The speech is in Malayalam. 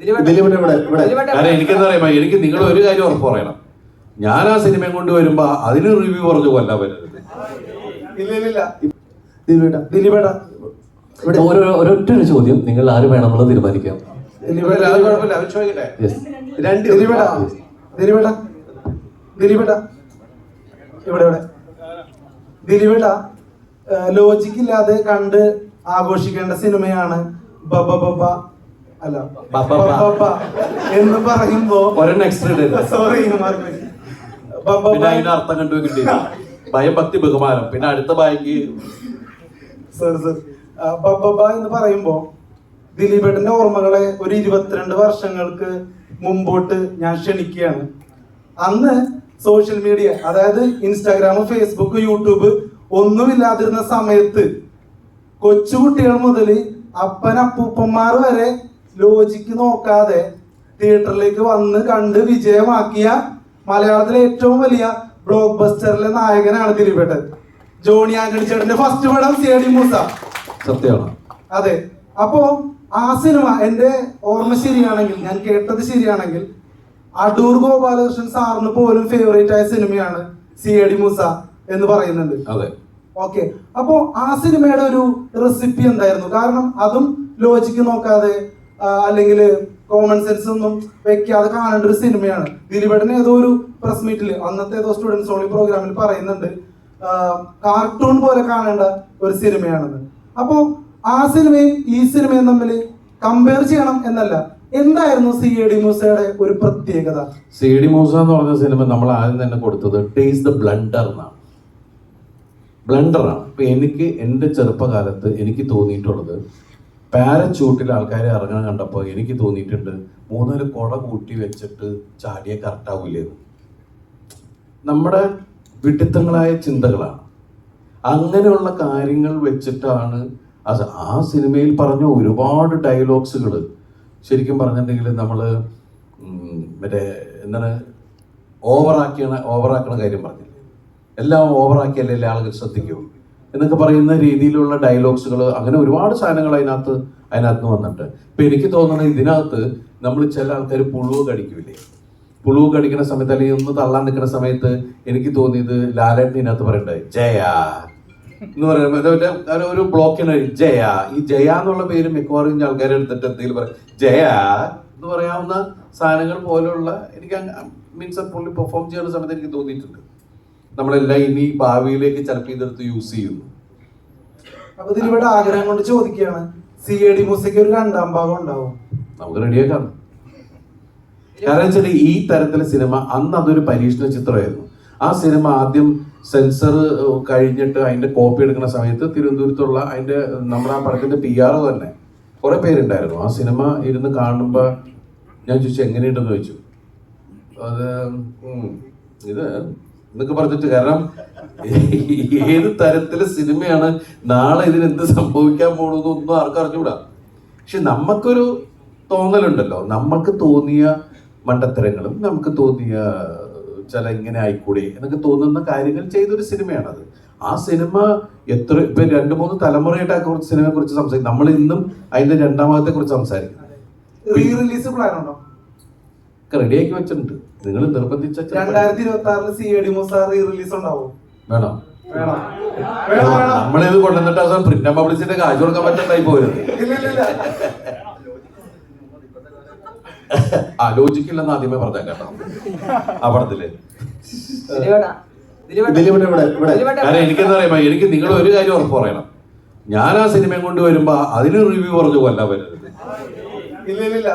ദിലീപേട്ട ഇവിടെ ഇവിടെ. കാരണം എനിക്കെന്താ പറയുമ്പോ എനിക്ക് നിങ്ങൾ ഒരു കാര്യം ഉറപ്പ് പറയണം. ഞാൻ ആ സിനിമയും കൊണ്ട് വരുമ്പോ അതിന് റിവ്യൂ പറഞ്ഞു കൊല്ലാൻ പറ്റരുത് ഇല്ല ഇല്ല ഇല്ല. ദിലീപേട്ട ദിലീപേട്ട. ഇവിടെ. ഒരു ഒരൊറ്റ ഒരു ചോദ്യം. നിങ്ങൾ ആര് വേണമെന്നുള്ളത് തീരുമാനിക്കാം. ദിലീപേട്ട. അത് കുഴപ്പമില്ല അവർ ചോദിക്കട്ടെ. യെസ് രണ്ട് ദിലീപേട്ട. ദിലീപേട്ട. ദിലീപേട്ട. ഇവിടെ ഇവിടെ. ദിലീപേട്ട ലോജിക് ഇല്ലാതെ കണ്ട് ആഘോഷിക്കേണ്ട സിനിമയാണ് ബബ ബബ അല്ല. എന്ന് പറയുമ്പോ സോറി പിന്നെ അതിന്റെ അർത്ഥം കണ്ടു ഭയം ഭക്തി ബഹുമാനം. പിന്നെ അടുത്ത ബായിക്ക് സർ സർ ബബബ എന്ന് പറയുമ്പോ ദിലീപേട്ടന്റെ ഓർമ്മകളെ ഒരു ഇരുപത്തിരണ്ട് വർഷങ്ങൾക്ക് മുമ്പോട്ട് ഞാൻ ക്ഷണിക്കുകയാണ്. അന്ന് സോഷ്യൽ മീഡിയ അതായത് ഇൻസ്റ്റാഗ്രാം ഫേസ്ബുക്ക് യൂട്യൂബ് ഒന്നുമില്ലാതിരുന്ന സമയത്ത് കൊച്ചുകുട്ടികൾ മുതൽ അപ്പൻ അപ്പൂപ്പന്മാർ വരെ ലോജിക്ക് നോക്കാതെ തിയേറ്ററിലേക്ക് വന്ന് കണ്ട് വിജയമാക്കിയ മലയാളത്തിലെ ഏറ്റവും വലിയ ബ്ലോക്ക് ബസ്റ്ററിലെ നായകനാണ് ദിലീപേട്ടൻ. ജോണി ആന്റണി ചേട്ടന്റെ ഫസ്റ്റ് പടം സിയടി മൂസ. സത്യമാണ്. അതെ. അപ്പോ ആ സിനിമ എന്റെ ഓർമ്മ ശരിയാണെങ്കിൽ ഞാൻ കേട്ടത് ശരിയാണെങ്കിൽ അടൂർ ഗോപാലകൃഷ്ണൻ സാറിന് പോലും ഫേവറേറ്റ് ആയ സിനിമയാണ് സി എ ഡി മൂസ എന്ന് പറയുന്നുണ്ട്. അതെ. ഓക്കെ. അപ്പോ ആ സിനിമയുടെ ഒരു റെസിപ്പി എന്തായിരുന്നു? കാരണം അതും ലോജിക്ക് നോക്കാതെ അല്ലെങ്കിൽ കോമൺ സെൻസ് ഒന്നും വെക്കാതെ കാണേണ്ട ഒരു സിനിമയാണ്. ദിലീപേട്ടൻ ഏതോ ഒരു പ്രസ് മീറ്റിൽ അന്നത്തെ ഏതോ സ്റ്റുഡൻസ് ഓൺലി പ്രോഗ്രാമിൽ പറയുന്നുണ്ട്. കാർട്ടൂൺ പോലെ കാണേണ്ട ഒരു സിനിമയാണെന്ന്. അപ്പോൾ ആ സിനിമയും ഈ സിനിമയും തമ്മിൽ കമ്പയർ ചെയ്യണം എന്നല്ല. എന്തായിരുന്നു സി എ ഡി മൂസയുടെ ഒരു പ്രത്യേകത? സി എ ഡി മൂസ എന്ന് പറഞ്ഞ സിനിമ നമ്മൾ ആദ്യം തന്നെ കൊടുത്തത് ടേസ് ദ ബ്ലണ്ടർ എന്നാണ്. ബ്ലണ്ടറാണ് ഇപ്പൊ എനിക്ക് എന്റെ ചെറുപ്പകാലത്ത് എനിക്ക് തോന്നിയിട്ടുള്ളത് പാരച്ചൂട്ടിൽ ആൾക്കാരെ ഇറങ്ങാൻ കണ്ടപ്പോൾ എനിക്ക് തോന്നിയിട്ടുണ്ട് മൂന്നാൽ കുട കൂട്ടി വെച്ചിട്ട് ചാടിയ കറക്റ്റാവില്ലേന്ന് നമ്മുടെ വിഡിത്തങ്ങളായ ചിന്തകളാണ്. അങ്ങനെയുള്ള കാര്യങ്ങൾ വെച്ചിട്ടാണ് ആ സിനിമയിൽ പറഞ്ഞ ഒരുപാട് ഡയലോഗ്സുകൾ ശരിക്കും പറഞ്ഞിട്ടുണ്ടെങ്കിൽ നമ്മൾ മറ്റേ എന്താണ് ഓവറാക്കിയ ഓവറാക്കണ കാര്യം പറഞ്ഞില്ലേ? എല്ലാം ഓവറാക്കിയല്ലേ ആളുകൾ ശ്രദ്ധിക്കൂ. എന്നൊക്കെ പറയുന്ന രീതിയിലുള്ള ഡയലോഗ്സുകൾ അങ്ങനെ ഒരുപാട് സാധനങ്ങൾ അതിനകത്ത് അതിനകത്ത് വന്നിട്ടുണ്ട്. ഇപ്പൊ എനിക്ക് തോന്നുന്നത് ഇതിനകത്ത് നമ്മൾ ചില ആൾക്കാർ പുഴുവ് കടിക്കൂലേ? പുഴുവ് കടിക്കുന്ന സമയത്ത് അല്ലെങ്കിൽ ഒന്ന് തള്ളാൻ നിൽക്കുന്ന സമയത്ത് എനിക്ക് തോന്നിയത് ലാലേട്ടൻ ഇതിനകത്ത് പറയണ്ടേ? ജയ എന്ന് പറയുമ്പോൾ ഒരു- ബ്ലോക്കിന് ജയ. ഈ ജയ എന്നുള്ള പേര് മിക്കവാറും ആൾക്കാർ എടുത്തിട്ട് എന്തെങ്കിലും പറയും. ജയ എന്ന് പറയാവുന്ന സാധനങ്ങൾ പോലുള്ള എനിക്ക് മീൻസ് പുള്ളി പെർഫോം ചെയ്യുന്ന സമയത്ത് എനിക്ക് തോന്നിയിട്ടുണ്ട്. നമ്മളെല്ലാം ഇനി ഭാവിയിലേക്ക് ചിലപ്പോൾ ഇതെടുത്ത് യൂസ് ചെയ്യുന്നു. അപ്പൊ ദിലീപേട്ട ആഗ്രഹം കൊണ്ട് ചോദിക്കുകയാണ് സി എ ഡി മൂസയ്ക്ക് ഒരു രണ്ടാം ഭാഗം ഉണ്ടാവും. നമുക്ക് റെഡിയാക്കാം കാരണം വെച്ചാൽ ഈ തരത്തിലെ സിനിമ അന്ന് അതൊരു പരീക്ഷണ ചിത്രമായിരുന്നു. ആ സിനിമ ആദ്യം സെൻസർ കഴിഞ്ഞിട്ട് അതിന്റെ കോപ്പി എടുക്കുന്ന സമയത്ത് തിരുവനന്തപുരത്തുള്ള അതിന്റെ നമ്മുടെ ആ പടത്തിന്റെ പി ആർ തന്നെ കുറെ പേരുണ്ടായിരുന്നു. ആ സിനിമ ഇരുന്ന് കാണുമ്പോൾ ഞാൻ ചോദിച്ചു എങ്ങനെയുണ്ടെന്ന് ചോദിച്ചു? അത് ഇത് എന്നൊക്കെ പറഞ്ഞിട്ട് കാരണം ഏത് തരത്തിലെ സിനിമയാണ് നാളെ ഇതിന് എന്ത് സംഭവിക്കാൻ പോണെന്ന് ഒന്നും ആർക്കും അറിഞ്ഞുകൂടാ പക്ഷെ നമുക്കൊരു തോന്നലുണ്ടല്ലോ. നമുക്ക് തോന്നിയ മണ്ടത്തരങ്ങളും നമുക്ക് തോന്നിയ ചില ഇങ്ങനെ ആയിക്കൂടെ എന്നൊക്കെ തോന്നുന്ന കാര്യങ്ങൾ ചെയ്തൊരു സിനിമയാണത്. ആ സിനിമ എത്ര ഇപ്പൊ രണ്ട് മൂന്ന് തലമുറയായിട്ട് ആ കുറച്ച് സിനിമയെ കുറിച്ച് സംസാരിക്കും. നമ്മൾ ഇന്നും അതിന്റെ രണ്ടാമത്തെ കുറിച്ച് സംസാരിക്കും. റീ റിലീസ് പ്ലാൻ റെഡിയാക്കി വെച്ചിട്ടുണ്ട്. നിങ്ങൾ നിർബന്ധിച്ച രണ്ടായിരത്തി ഇരുപത്തി ആറിൽ C I D Moosa release ഉണ്ടാവും. വേണോ? നമ്മളിത് കൊണ്ടുവന്നിട്ട് അവസാനം പ്രിന്റ് പബ്ലിസിറ്റി കാശ് കൊടുക്കാൻ പറ്റണ്ടായി പോരുത് ഇല്ല ഇല്ല ഇല്ല ആലോചിക്കില്ലെന്ന് ആദ്യമേ പറഞ്ഞ കേട്ടോ. ആ പടത്തിൽ. കാരണം എനിക്കെന്താ പറയുമ്പോ എനിക്ക് നിങ്ങൾ ഒരു കാര്യം ഉറപ്പ് പറയണം. ഞാൻ ആ സിനിമയും കൊണ്ട് വരുമ്പോ അതിന് റിവ്യൂ പറഞ്ഞു കൊല്ലാൻ പറ്റരുത്. ഇല്ല ഇല്ല ഇല്ല